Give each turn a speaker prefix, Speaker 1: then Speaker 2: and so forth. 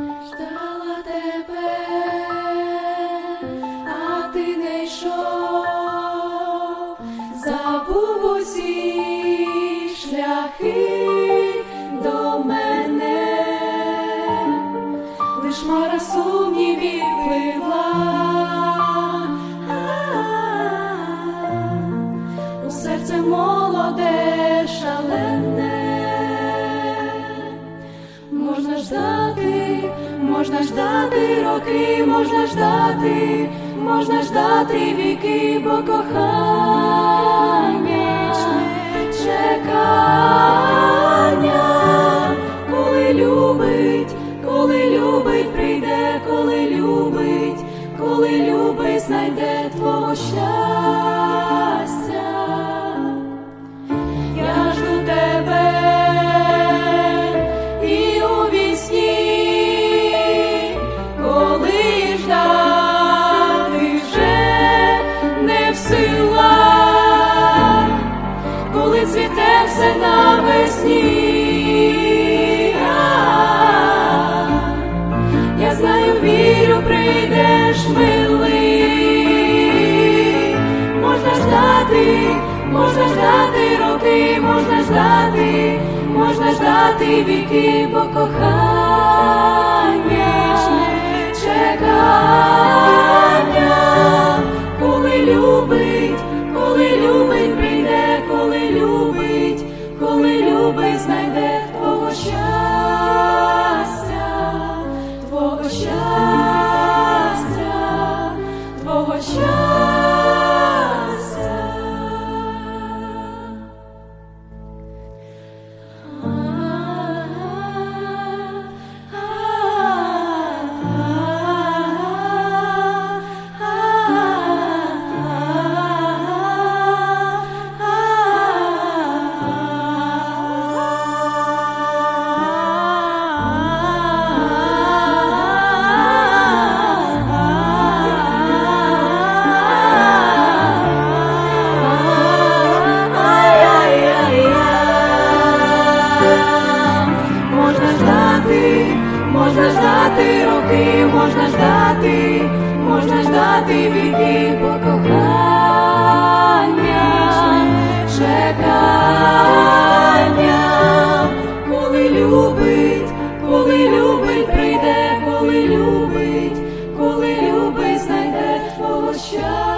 Speaker 1: ждала тебе, а ти не йшов, забув усі шляхи до мене, лиш мара сумнівів пливла. Серце молоде, шалене, можна ждати можна ждати роки, можна ждати, можна ждати віки, бо кохання чекання, коли любить, коли любить, прийде, коли любить, коли любить, знайде твого щастя. Прийдеш милий, можна ждати, можна ждати роки, можна ждати, можна ждати віки, бо кохання можна ждати роки, можна ждати, можна ждати віки покохання, чекання, коли любить, коли любить, прийде, коли любить, коли любить, знайде щастя.